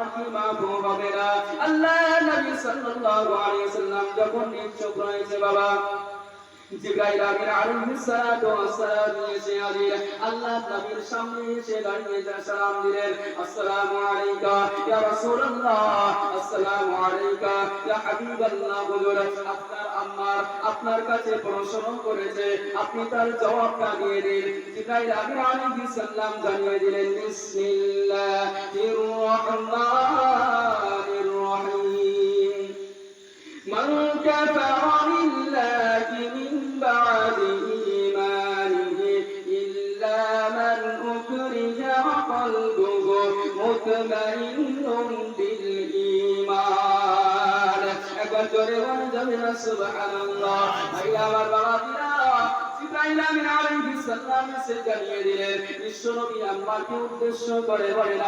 আমার কি মাফ হবে না আল্লাহ নবী সাল্লাল্লাহু আলাইহি সাল্লাম যখন নিশ্চয় হয়েছে বাবা জিব্রাইল আমিন আলাইহিস সালাতু ওয়াসসালাম এসে হাজির। আল্লাহ নবীর সামনে এসে দাঁড়িয়ে সালাম দিলেন। আসসালামু আলাইকা ইয়া রাসূলুল্লাহ। আসসালামু আলাইকা ইয়া হাবিবাল্লাহ। হুজুর, আপনার আম্মার আপনার কাছে প্রশ্ন করেছে। আপনি তার জবাবটা দিয়ে দিন। জিব্রাইল আমিন আলাইহিস সালাম জানিয়ে দিলেন, বিসমিল্লাহির মান কাফা জোরে বলে যাবে সুবহানাল্লাহ। ভাইয়া, আমার বিশ্বনবী আম্মাকে উদ্দেশ্য করে বলেন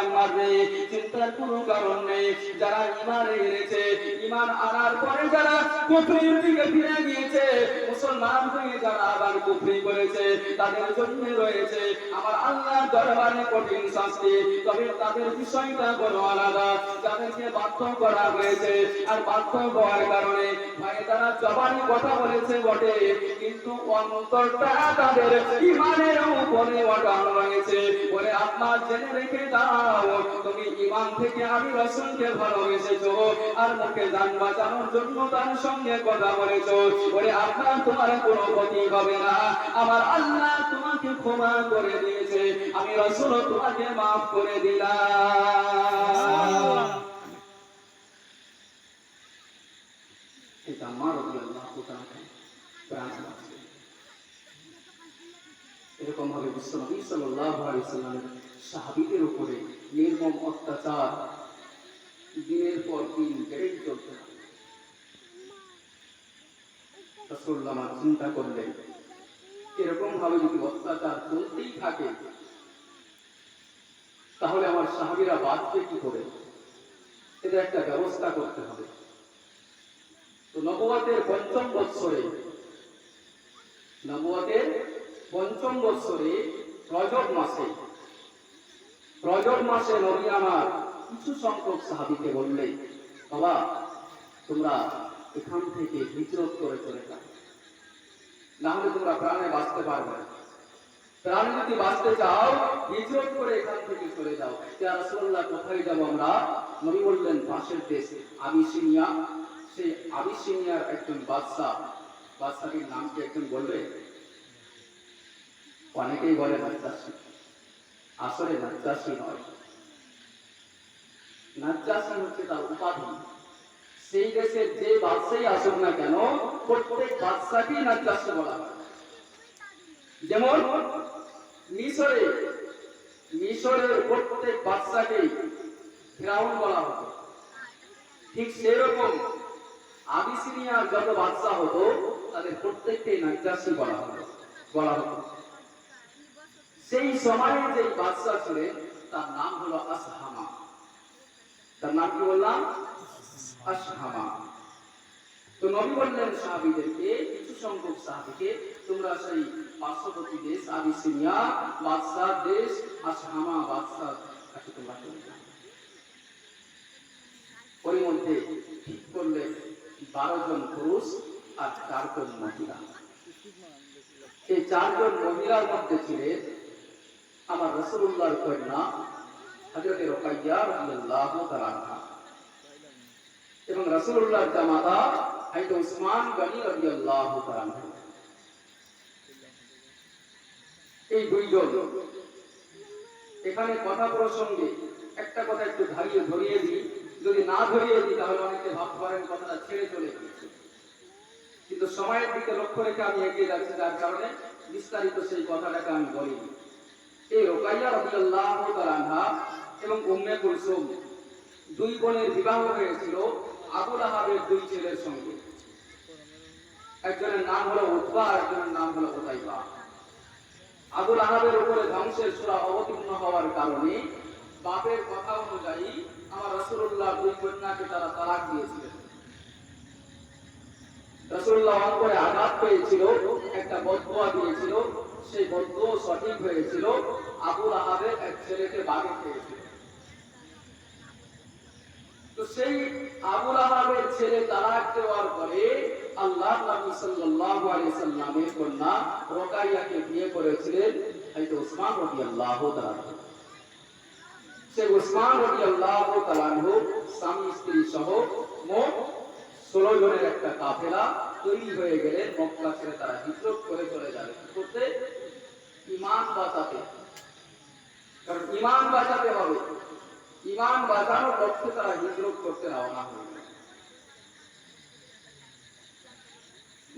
কোনো কারণ নেই, যারা ঈমান এনেছে, ঈমান আনার পরে যারা কুফরির দিকে ফিরে গিয়েছে মুসলমান হয়ে যারা আবার কুফরি করেছে, তাদের জন্য রয়েছে আমার আল্লাহর দরবারে কঠিন শাস্তি। তবে তাদের বিষয়টা বড় আলাদা। যাদেরকে বাধ্য করা হয়েছে আর বাধ্য হওয়ার কারণে ভাই, তারা জবানি কথা বলেছে বটে, কিন্তু অন্তরটা তাদের ইমানের উপরে অটল রয়েছে। বলে আপনার জেনে রেখে দাও, তুমি ইমান থেকে আমি রসুলকে ভালোবেসেছো আর মুখে যান বাঁচানোর জন্য তার সঙ্গে কথা বলেছ। বলে আপনার তোমার কোনো ক্ষতি হবে না। আমার আল্লাহ তোমাকে ক্ষমা করে দিয়েছে। আমি রসুল তোমাকে মাফ করে দিলাম। এরকম ভাবে বিশ্বনবী উপরে নির্মম অত্যাচার দিনের পর দিন বেড়েই চলতে থাকে। রাসূলুল্লাহ চিন্তা করলেন। এরকম ভাবে যদি অত্যাচার চলতেই থাকে, তাহলে আমার সাহাবীরা বাঁচবে কি করে? এদের একটা ব্যবস্থা করতে হবে। তো নবুয়াতের পঞ্চম বৎসরে, নবুয়াতের পঞ্চম বৎসরে রজব মাসে রজব মাসে নবী আমার কিছু সংখ্যক সাহাবিকে বললে বাবা, তোমরা এখান থেকে হিজরত করে চলে যাও। না হলে তোমরা প্রাণে বাঁচতে পারবে প্রাণে যদি বাঁচতে চাও হিজরত করে এখান থেকে চলে যাও। ইয়া রাসূলুল্লাহ কোথায় যাব আমরা? নবী বললেন, পাশের দেশ। আবিসিনিয়া, সেই আবিসিনিয়ার একজন বাদশা বাদশাটির নাম কি একজন বলবে? অনেকেই বলে নাজ্জাসী। আসলে নাজ্জাসী নয়। নাজ্জাসী হচ্ছে তার উপাধি। সেই দেশের যে বাদশাই আসুক না কেন, প্রত্যেক বাদশাকেই নাজ্জাসী বলা যেমন, মিশরে, মিশরের প্রত্যেক বাদশাকেই ফেরাউন বলা হতো। ঠিক সেরকম আবিসিনিয়ার যত বাদশা হতো, তাদের প্রত্যেককেই নাজ্জাসী বলা হতো বলা হতো। সেই সময়ে যে বাদশা ছিলেন, তার নাম হলো আসহামা। তার নাম কি বললাম? তো নবী বললেন সাহাবীদেরকে, কিছু সংখ্যক সাহাবীকে, তোমরা সেই পার্শ্ববর্তী দেশ আবিসিনিয়া বাদশাহ দেশ আসহামা বাদশাহ কাছে তোমরা চলে যাও ওই মধ্যে ঠিক করলে বারো জন পুরুষ আর চারজন মহিলা। এই চারজন মহিলার মধ্যে ছিলেন আমার রসুল্লাহর কন্যা হজরতে রোকাইয়া রাদিয়াল্লাহু তাআলা এবং রসুল্লাহর জামাতা হযরত উসমান গনি রাদিয়াল্লাহু তাআলা এই দুইজন এখানে কথা প্রসঙ্গে একটা কথা একটু ধারিয়ে ধরিয়ে দিই। যদি না ধরিয়ে দিই, তাহলে অনেকে ভাবতে পারেন কথাটা ছেড়ে চলে কিন্তু সময়ের দিকে লক্ষ্য রেখে আমি এগিয়ে যাচ্ছি, যার কারণে বিস্তারিত সেই কথাটাকে আমি বলিনি। এই রোকাইয়া রাদিয়াল্লাহু তাআলা আনহা এবং উম্মে কুলসুম দুই বোনের বিবাহ হয়েছিল, আবু লাহাবের দুই ছেলের সঙ্গে। একজনের নাম হলো আর একজনের নাম হলো উতাইবা। আবুল আহাবের উপরে ধ্বংসের সূরা অবতীর্ণ হওয়ার কারণে বাপের কথা অনুযায়ী আমার রাসূলুল্লাহ দুই কন্যাকে তারা তালাক দিয়েছিলেন। রাসূলুল্লাহ অন্তরে আঘাত পেয়েছিল, একটা বদদোয়া দিয়েছিল, সেই বদদোয়া সঠিক হয়েছিল। আবুল আহাবের এক ছেলেকে বাগে পেয়েছিল তো সেই আবুল আহাবের ছেলে তালাক দেওয়ার পরে আল্লাহ নবী সাল্লাল্লাহু আলাইহি সাল্লামের কন্যা রোকাইয়াকে বিয়ে করেছিলেন হযরত ওসমান রাদিয়াল্লাহু তাআলা সে ওসমান রাদিয়াল্লাহু তাআলা স্বামী, স্ত্রী সহ মোট ষোলো জনের একটা কাফেলা তৈরি হয়ে গেলে মক্কা ছেড়ে তারা হিজরত করে চলে যাবে। করতে? ইমান বাঁচাতে। কারণ ইমান বাঁচাতে হবে। ইমান বাঁচানোর লক্ষ্যে তারা হিজরত করতে রওনা হয়ে।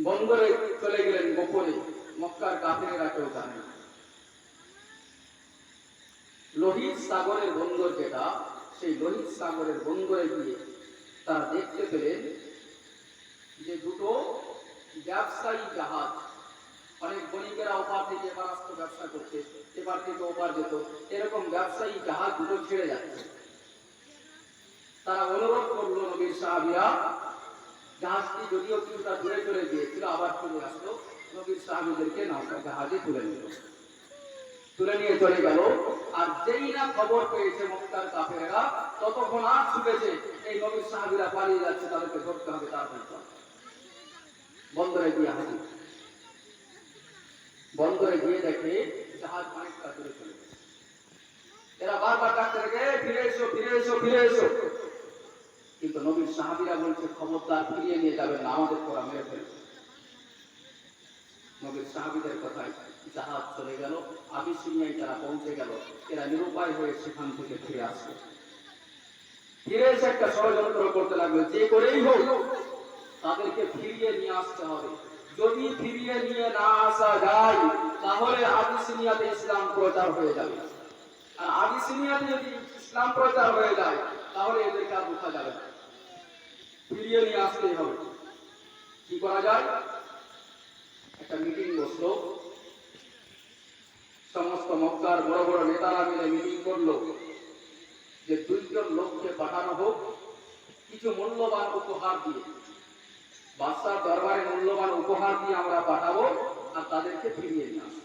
বন্দরে চলে গেলেন গোপনে, মক্কার কাফেরেরা কেউ জানে লোহিত সাগরের বন্দর যেটা, সেই লোহিত সাগরের বন্দরে গিয়ে তারা দেখতে পেলেন যে দুটো ব্যবসায়ী জাহাজ, অনেক বণিকেরা ওপার থেকে এবার আসতো ব্যবসা করতে এবার থেকে ওপার যেত। এরকম ব্যবসায়ী জাহাজ দুটো ছেড়ে যাচ্ছে। তারা অনুরোধ করল নবীর সাহাবিয়া জাহাজটি যদিও কিছুটা দূরে চলে গিয়েছিল আবার চলে আসলো। নবীর সাহাবিদেরকে নৌকা জাহাজে তুলে নিল। তুলে নিয়ে চলে গেল। আর যেই না খবর পেয়েছে মক্কার কাফেরেরা ততক্ষণ আর ছুটেছে এই নবীর সাহাবিরা পালিয়ে যাচ্ছে তাদেরকে ধরতে হবে তার বন্দরে গিয়ে হাজির। বন্দরে গিয়ে দেখে জাহাজ অনেকটা দূরে চলে এরা বারবার ডাকতে থাকে "এই, ফিরে এসো ফিরে এসো ফিরে এসো। কিন্তু নবীর সাহাবিরা বলছে, খবরদার ফিরিয়ে নিয়ে যাবেন না, আমাদের করা মেরে ফেলবে নবীর সাহাবিদের কথায় জাহাজ চলে গেল আবিসিনিয়ায় তারা পৌঁছে গেল, এরা নিরুপায় হয়ে সেখান থেকে ফিরে আসবে ফিরে এসে একটা ষড়যন্ত্র করতে লাগল, যে করেই হোক, তাদেরকে ফিরিয়ে নিয়ে আসতে হবে। যদি ফিরিয়ে নিয়ে না আসা যায়, তাহলে আবিসিনিয়াতে ইসলাম প্রচার হয়ে যাবে। আর আবিসিনিয়াতে যদি ইসলাম প্রচার হয়ে যায়, তাহলে এদেরকে আর বোঝা যাবে না। ফিরিয়ে নিয়ে আসতেই হবে। কি করা যায়? একটা মিটিং বসল। সমস্ত মক্কার বড় বড় নেতারা মিলে মিটিং করল। যে দুইজন লোককে পাঠানো হোক, কিছু মূল্যবান উপহার দিয়ে। বাদশার দরবারে মূল্যবান উপহার দিয়ে আমরা পাঠাবো আর তাদেরকে ফিরিয়ে নিয়ে আসব।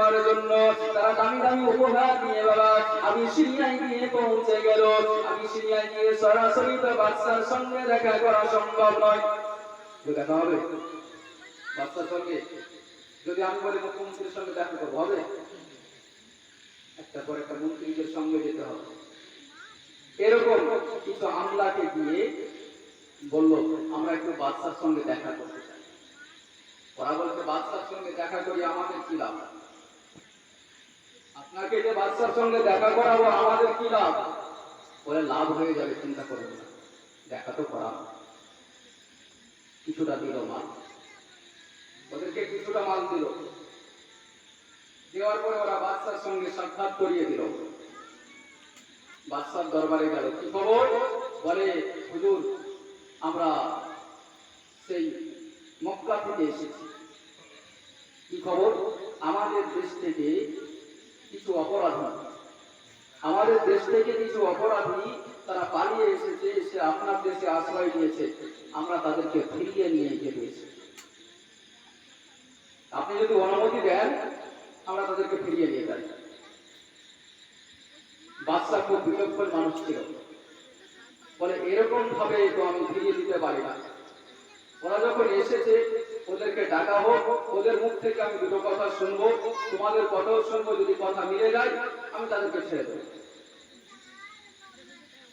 দেওয়ার জন্য তারা দামি দামি উপহার নিয়ে বাবা, আমি সিরিয়ায় গিয়ে পৌঁছে গেল। আমি সিরিয়ায় গিয়ে সরাসরি তো বাদশার সঙ্গে দেখা করা সম্ভব নয়। দেখা হবে? বাদশার সঙ্গে? যদি আমি বলি মুখ্যমন্ত্রীর সঙ্গে দেখা হবে? একটা পর একটা মন্ত্রীদের সঙ্গে যেতে হবে। এরকম কিছু আমলাকে দিয়ে বলল, আমরা একটু বাদশার সঙ্গে দেখা করতে চাই। ওরা বলছে বাদশার সঙ্গে দেখা করি আমাদের কি লাভ? আপনাকে যে বাদশার সঙ্গে দেখা করাবো, আমাদের কি লাভ? বলে লাভ হয়ে যাবে, চিন্তা করবেন না। দেখা তো করা কিছুটা দিল মাল ওদেরকে কিছুটা মাল দিল। দেওয়ার পরে ওরা বাদশার সঙ্গে সাক্ষাৎ করিয়ে দিল। বাদশার দরবারে গেল। কি খবর? বলে, হুজুর, আমরা সেই মক্কা থেকে এসেছি। কি খবর? আমাদের দেশ থেকে কিছু অপরাধী আমাদের দেশ থেকে কিছু অপরাধী তারা পালিয়ে এসেছে, এসে আপনার দেশে আশ্রয় নিয়েছে। আমরা তাদেরকে ফিরিয়ে নিয়ে যেতে এসেছি আপনি যদি অনুমতি দেন, আমরা তাদেরকে ফিরিয়ে নিয়ে যাই। বাচ্চা খুব বিচক্ষণ মানুষ ছিল। বলে এরকম ভাবে তো আমি ফিরিয়ে দিতে পারি না। ওরা যখন এসেছে ওদেরকে ডাকা হোক ওদের মুখ থেকে আমি দুটো কথা শুনব, তোমাদের কথাও শুনব, যদি কথা মিলে যায়, আমি তাদেরকে ছেড়ে দেবো।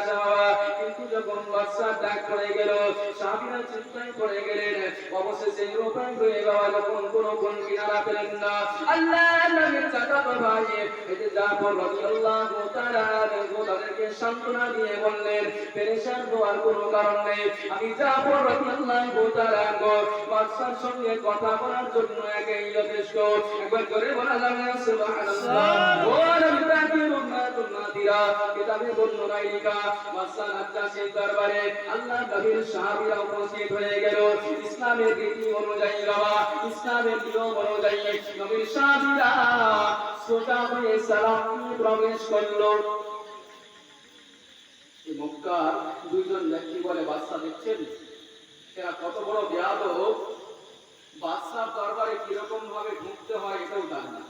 আশা বাবা কিন্তু যখন বাদশাহ ডাক পড়ে গেল সাহাবীরা চিন্তায় পড়ে গেলেন। অবশেষে রূপায় হয়ে বাবা যখন কোনো কোন কিনারা পেলেন না আল্লাহ নবীর চাচাতো ভাই এতে জাফর রাদিয়াল্লাহু তাআলা তাদেরকে সান্ত্বনা দিয়ে বললেন পেরেশান হওয়ার কোনো কারণ নেই। আমি জাফর রাদিয়াল্লাহু তাআলা বাদশার সঙ্গে কথা বলার জন্য একাই যথেষ্ট। একবার জোরে বলা যাবে সুবহানাল্লাহ। ও নবী নাদিরা কিতাবে দরবারে আল্লাহ নবীর সাহাবীরা উপস্থিত হয়ে গেল। ইসলামের রীতি অনুযায়ী বাবা, ইসলামের নিয়ম অনুযায়ী নবীর সাহাবীরা সোজা হয়ে সালাম প্রবেশ করল। দুইজন ব্যক্তি বলে বাদশা দেখছেন? এরা কত বড় বেয়াদ বাদশার দরবারে কীরকম ভাবে ঢুকতে হয় এটাও জানে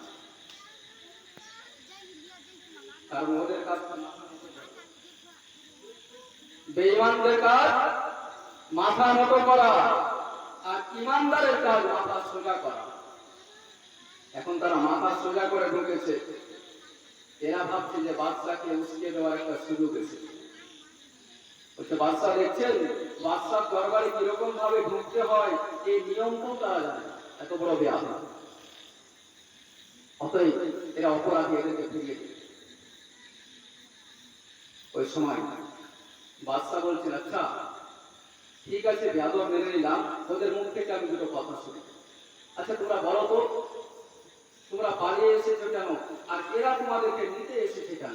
কারণ কাজ বেঈমানদের কাজ, মাথা মতো করা আর ইমানদারের কাজ, মাথা সোজা করা। এখন তারা মাথা সোজা করে ঢুকেছে। এরা ভাবছে যে বাচ্চাকে উস্কে দেওয়ার একটা সুযোগ এসেছে। বলছে বাচ্চা দেখছেন? বাচ্চার দরবারে কীরকম ভাবে ঢুকতে হয়? এই নিয়মটাও তারা জানে। এত বড় ব্যাপ অতএব এরা অপরাধী এদেরকে ফিরিয়ে দিবে ওই সময়। বাদশাহ বলছেন আচ্ছা ঠিক আছে, যাদব মেনে নিলাম ওদের মুখ থেকে আমি দুটো কথা শুনি। আচ্ছা তোমরা বলো তো, তোমরা পালিয়ে এসেছ কেন? আর এরা তোমাদেরকে নিতে এসেছে কেন?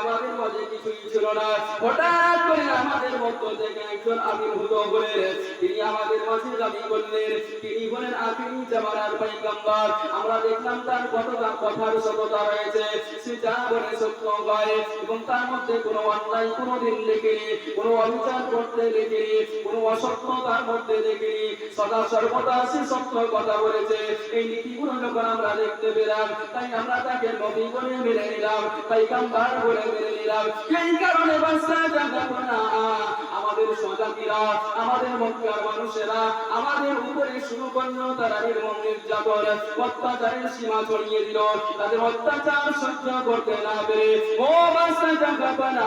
আমাদের মাঝে কিছুই ছিল না। হঠাৎ করে আমাদের মধ্য থেকে একজন আবির্ভূত হলেন তিনি আমাদের মাঝে দাবি করলেন। তিনি বলেন, আপনি জামানার পয়গম্বর আমরা দেখলাম তার কতটা কথার সততা রয়েছে। সে যা বলে সত্য হয় এবং তার মধ্যে কোনো অন্যায় কোনোদিন দেখিনি কোনো অবিচার করতে দেখিনি কোনো অসত্য তার মধ্যে দেখিনি সদা সর্বদা সে সত্য কথা বলেছে। এই নীতিগুলো যখন আমরা দেখতে পেলাম, তাই আমরা তাকে নবী বলে মেনে নিলাম, তাই বলে মেনে নিলাম। এই কারণে বাচ্চা জানব না আমাদের সজাতিরা, আমাদের মক্কার মানুষেরা, আমাদের উপরে শুরু করল তারা নির্মম নির্যাতন অত্যাচারের সীমা ছড়িয়ে দিল। তাদের অত্যাচার সহ্য করতে না পেরে ও বাচ্চা জাগাবানা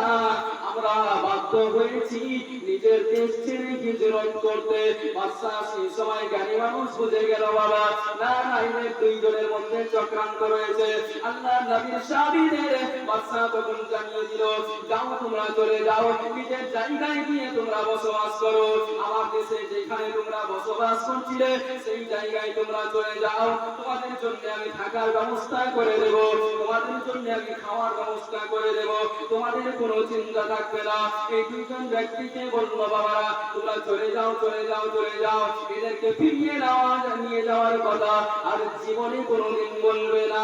আমরা বাধ্য হয়েছি নিজের দেশ ছেড়ে হিজরত করতে। বাচ্চা সেই সময় জ্ঞানী মানুষ বুঝে গেল, বাবা। না না দুইজনের মধ্যে চক্রান্ত রয়েছে। আল্লাহ নবীর সাবিদের বাচ্চা তখন জানিয়ে দিল, যাও তোমরা চলে যাও, নিজের জায়গায় গিয়ে তোমরা বসবাস করো। আমার দেশে যেখানে তোমরা বসবাস করছিলে, সেই জায়গায় তোমরা চলে যাও। তোমাদের জন্য আমি থাকার ব্যবস্থা করে দেব। তোমাদের জন্য আমি খাওয়ার ব্যবস্থা করে দেব। তোমাদের কোনো চিন্তা থাকবে না। এই দুইজন ব্যক্তিকে বলব, বাবারা, তোমরা চলে যাও চলে যাও চলে যাও। এদেরকে ফিরিয়ে নেওয়া, নিয়ে যাওয়ার কথা আর জীবনে কোনোদিন বলবে না।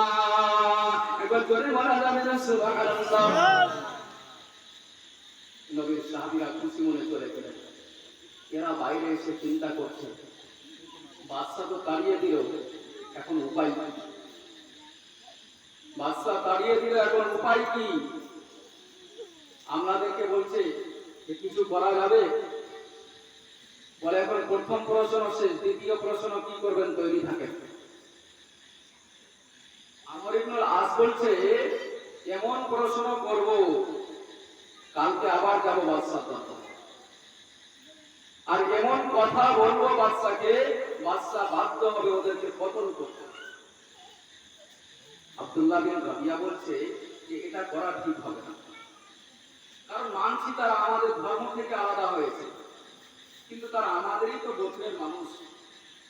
একবার জোরে বলা যাবে না, সুবহানাল্লাহ। নবীর সাহাবীরা খুশি মনে চলে গেলেন এরা বাইরে এসে চিন্তা করছে। বাদশা তো তাড়িয়ে দিল, এখন উপায় কি? বাদশা তাড়িয়ে দিল, এখন উপায় কি? আমাদেরকে বলছে যে কিছু করা যাবে বলে এখন প্রথম প্রশ্ন শেষ দ্বিতীয় প্রশ্ন কি করবেন তৈরি থাকেন। আমার ইবনুল আস বলছে, এমন প্রশ্ন করব, কালকে আবার যাব দরবারে। আর এমন কথা বলব বাদশাকে, বাদশা বাধ্য হবে ওদেরকে পতন করতে। আব্দুল্লাহ বিন রাবিয়া বলছে যে, এটা করা ঠিক হবে না। কারণ মানছি তারা আমাদের ধর্ম থেকে আলাদা হয়েছে। কিন্তু তারা আমাদেরই তো গোত্রের মানুষ।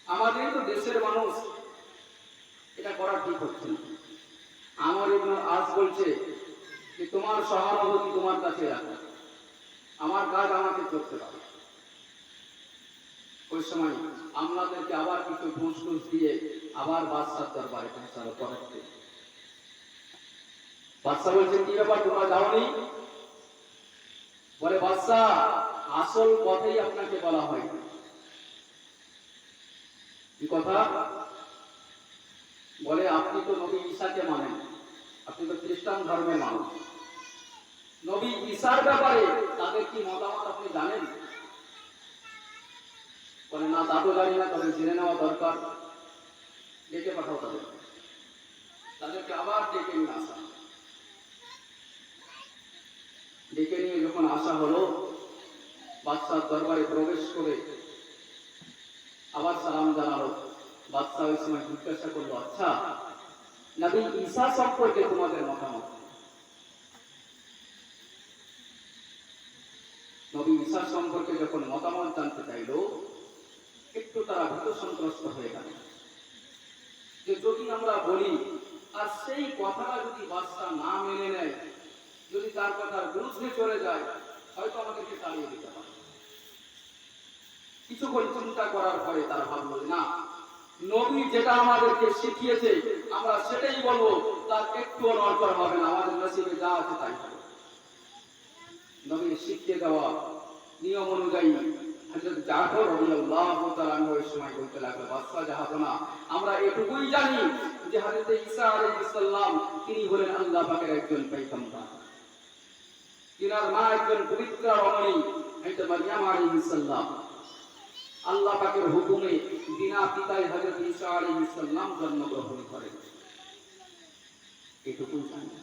আমাদেরই তো দেশের মানুষ। এটা করা ঠিক হচ্ছে না আমার ইবনে আজ বলছে যে, তোমার সহানুভূতি তোমার কাছে রাখো। আমার কাজ আমাকে করতে পারে ওই সময় আমলাদেরকে আবার কিছু ঘুষ ঘুষ দিয়ে আবার বাদশার দরবারে পৌঁছালো করাতে বাদশা বলছে, কি ব্যাপার, তোমরা যাওনি? বলে, বাদশা, আসল কথাই আপনাকে বলা হয়। কি কথা? বলে, আপনি তো নবী ঈশাকে মানেন। আপনি তো খ্রিস্টান ধর্মের মানুষ। নবী ঈশার ব্যাপারে তাদের কি মতামত আপনি জানেন? বলে, না তা তো জানি না, তবে জেনে নেওয়া দরকার ডেকে পাঠাও তাদের তাদেরকে আবার ডেকে নিয়ে আসা ডেকে নিয়ে যখন আসা হলো বাদশার দরবারে প্রবেশ করে আবার সালাম জানালো। বাদশাহ ওই সময় জিজ্ঞাসা করল আচ্ছা নবী ঈসা সম্পর্কে তোমাদের মতামত? নবী ঈসা সম্পর্কে যখন মতামত জানতে চাইলো, একটু তারা ভীত সন্ত্রস্ত হয়ে গেল। যে যদি আমরা বলি, আর সেই কথাটা যদি বাচ্চা না মেনে নেয়, যদি তার কথার বিরুদ্ধে চলে যায় হয়তো আমাদেরকে তাড়িয়ে দিতে পারে। কিছুক্ষণ চিন্তা করার পরে তারা ভাবলো, না, নবী যেটা আমাদেরকে শিখিয়েছে, আমরা সেটাই বলব। তার একটু নড়চড় হবে না, আমাদের নসিবে যা আছে তাই নবীর শিখিয়ে দেওয়া নিয়ম অনুযায়ী হযরত জাফর রাদিয়াল্লাহু তাআলা ওই সময় বলতে লাগল, বাদশা জাহাপনা, আমরা এটুকুই জানি যে হযরত ঈসা আলাইহিস সালাম তিনি হলেন আল্লাহ পাকের একজন পয়গম্বর। তিনার মা একজন পবিত্র রমণী হযরত মারিয়াম ইসাল্লাম আল্লাহ পাকের হুকুমে বিনা পিতায় হযরত আলী ইসাল্লাম জন্মগ্রহণ করেন। এটুকু জানি।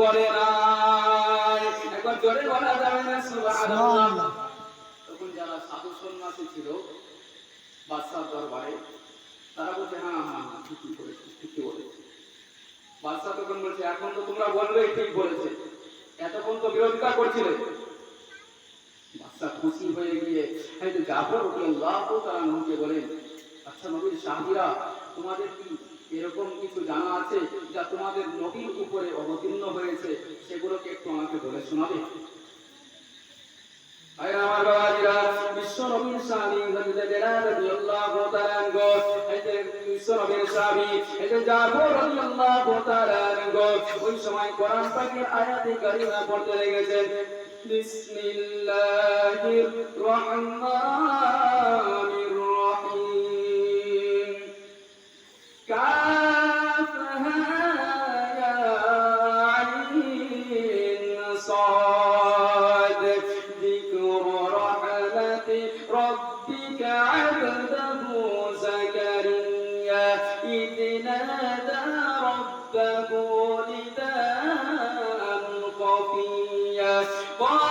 বলে নাই। একবার জোরে বলা যাবে না সুবহানাল্লাহ। তখন যারা সাধু সন্ন্যাসী ছিল বাদশার দরবারে তারা বলছে হ্যাঁ হ্যাঁ হ্যাঁ ঠিকই বলেছে ঠিকই বলেছে। বাদশাহ তখন বলছে এখন তো তোমরা বলবে ঠিক বলেছে। এতক্ষণ তো বিরোধিতা করছিলে। বাদশাহ খুশি হয়ে গিয়ে এই যে জাফর রাদিয়াল্লাহু তাআলা নবীকে বলেন আচ্ছা নবীর সাহাবীরা তোমাদের কি এরকম কিছু জানা আছে যা তোমাদের নবীর উপরে অবতীর্ণ হয়েছে? সেগুলোকে একটু আমাকে বলে শোনাবে। ওই সময় কোরআন কারিমা পড়তে লেগেছেন বিসমিল্লাহির রহমানির রহিম। One.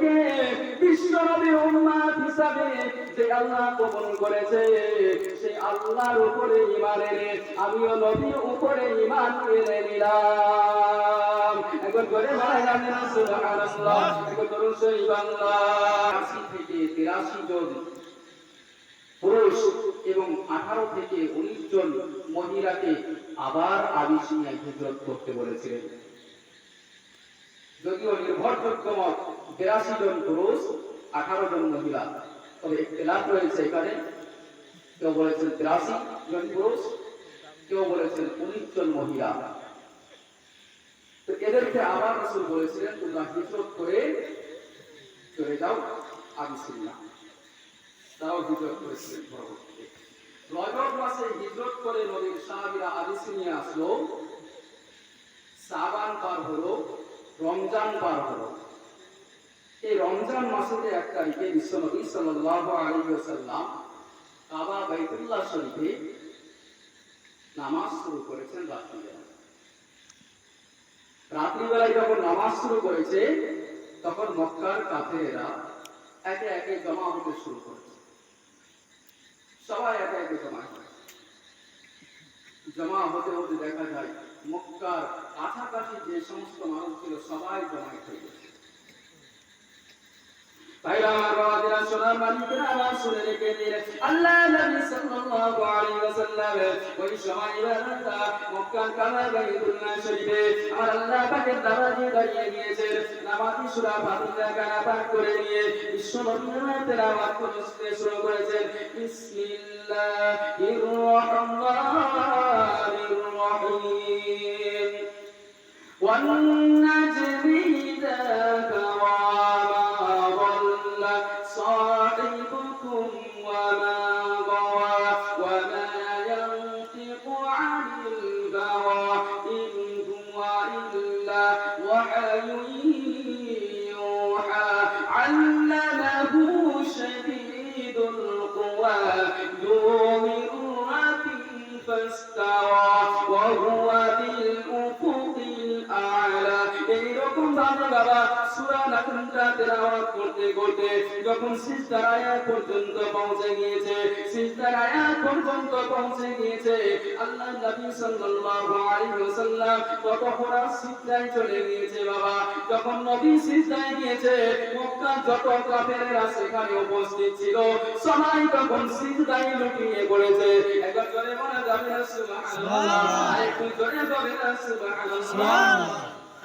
নবীর হিসাবে যে আল্লাহ কবুল করেছে, সেই আল্লাহর উপরে এনে, আমিও নবীর উপরে এনে নিলাম। একবার করে সুবহানাল্লাহ। একবার করুন সুবহানাল্লাহ 80 থেকে 83 জন পুরুষ এবং আঠারো থেকে উনিশ জন মহিলাকে আবার আবিসিনিয়ায় হিজরত করতে বলেছিলেন। যদিও নির্ভরযোগ্য মত বিরাশি জন পুরুষ, আঠারো জন মহিলা। তবে একটি রয়েছে এখানে। কেউ বলেছেন বিরাশি জন পুরুষ, কেউ বলেছেন উনিশ জন মহিলা। এদেরকে আবার রসুল বলেছিলেন, তোমরা হিজরত করে চলে যাও আবিসিনিয়া তাও হিজরত করেছিলেন পরবর্তীতে। মাসে হিজরত করে নবীর সাহাবীরা আবিসিনিয়া আসলো, সাবান পার হলো, রমজান পার হলো। এই রমজান মাসেতে এক তারিখে বিশ্বনবী আলাইহি ওয়াসাল্লাম কাবা বাইতুল্লাহ শরীফে নামাজ শুরু করেছেন রাত্রিবেলা। রাত্রিবেলায় যখন নামাজ শুরু করেছে, তখন মক্কার কাফেরেরা একে একে জমা হতে শুরু করেছে। সবাই একে একে জমা জমা হতে হতে দেখা যায়, মক্কার কাছাকাছি যে সমস্ত মানুষ ছিল, সবাই জমায়েত হয়ে গেছে। তাইরা আমার বাবাজিরা সোনার মালিকেরা আমার শুনে রেখে দিয়ে আল্লাহ নবী সাল্লাল্লাহু আলাইহি ওয়াসাল্লাম ওই সময় বেলাটা মক্কার কাবা বাইতুল্লাহ শরীফে আমার আল্লাহ পাকের দারাজে দাঁড়িয়ে গিয়েছেন নামাজি সূরা ফাতিহা গানা পাঠ করে নিয়ে বিশ্ব নবীর তেলাওয়াত করতে শুরু করেছেন বিসমিল্লাহির রহমানির রহিম والنجم إذا যখন সিজদার আয়াত পর্যন্ত পৌঁছে গিয়েছে। সিজদার আয়াত পর্যন্ত পৌঁছে গিয়েছে। আল্লাহ নবী সাল্লাল্লাহু আলাইহি ওয়াসাল্লাম কত ততক্ষণ সিজদায় চলে গিয়েছে বাবা। যখন নবী সিজদায় গিয়েছে মক্কা যত কাফেররা সেখানে উপস্থিত ছিল সবাই তখন সিজদায় লুটিয়ে পড়েছে। একবার জোরে বলা যাবে না সুবহানাল্লাহ। আরেকটু জোরে বলে না সুবহানাল্লাহ।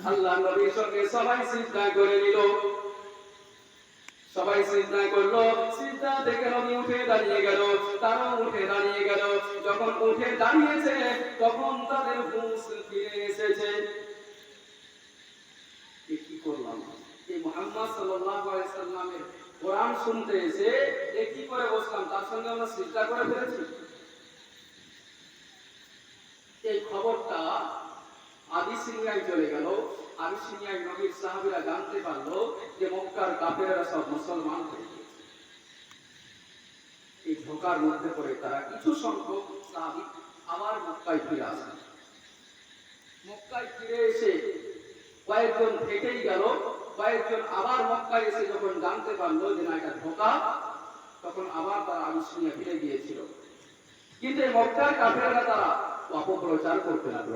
আল্লাহ নবীর সঙ্গে সবাই সিজদা করে নিল। সবাই সিজদা করল। সিজদা থেকে নবী উঠে দাঁড়িয়ে গেল। তারা উঠে দাঁড়িয়ে গেল। যখন উঠে দাঁড়িয়েছে, তখন তাদের হুঁশ ফিরে এসেছে। কি করলাম? এই মুহাম্মদ সাল্লাল্লাহু আলাইহি সাল্লামের কোরআন শুনতে এসে এ কি করে বসলাম? তার সঙ্গে আমরা সিজদা করে ফেলেছি? এই খবরটা আবিসিনিয়ায় চলে গেল। আবিসিনিয়ায় নবীর সাহাবীরা জানতে পারল যে মক্কার কাফেররা সব মুসলমান হয়ে গিয়েছে। এই ধোকার মধ্যে পড়ে তারা কিছু সংখ্যক সাহাবী আবার মক্কায় ফিরে আসেন মক্কায় ফিরে এসে কয়েকজন থেকেই গেল, কয়েকজন আবার মক্কায় এসে যখন জানতে পারল যে না, এটা ধোকা, তখন আবার তারা আবিসিনিয়া ফিরে গিয়েছিল। কিন্তু মক্কার কাফেররা তারা অপপ্রচার করতে লাগল।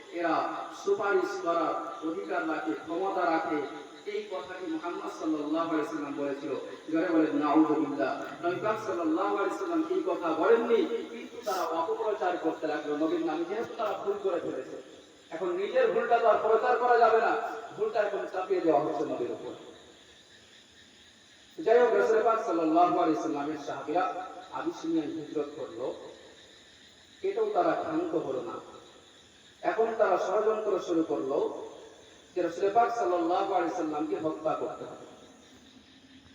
এরা সুপারিশ করার অধিকার রাখে, ক্ষমতা রাখে। এই কথাটি মুহাম্মদ সাল্লাল্লাহু বলেছিল। এই কথা বলেননি, কিন্তু তারা অপপ্রচার করতে লাগল। যেহেতু তারা ভুল করে ফেলেছে, এখন নিজের ভুলটা তো আর প্রচার করা যাবে না। ভুলটা এখন চাপিয়ে দেওয়া হচ্ছে নবীর উপর। যাই হোক, রসুল পাক সাল্লাল্লাহু হিজরত করল। এটাও তারা ক্ষান্ত হলো না। এখন তারা ষড়যন্ত্র শুরু করল যে রসুল পাক সাল্লাল্লাহু আলাইহি সাল্লামকে হত্যা করতে হবে।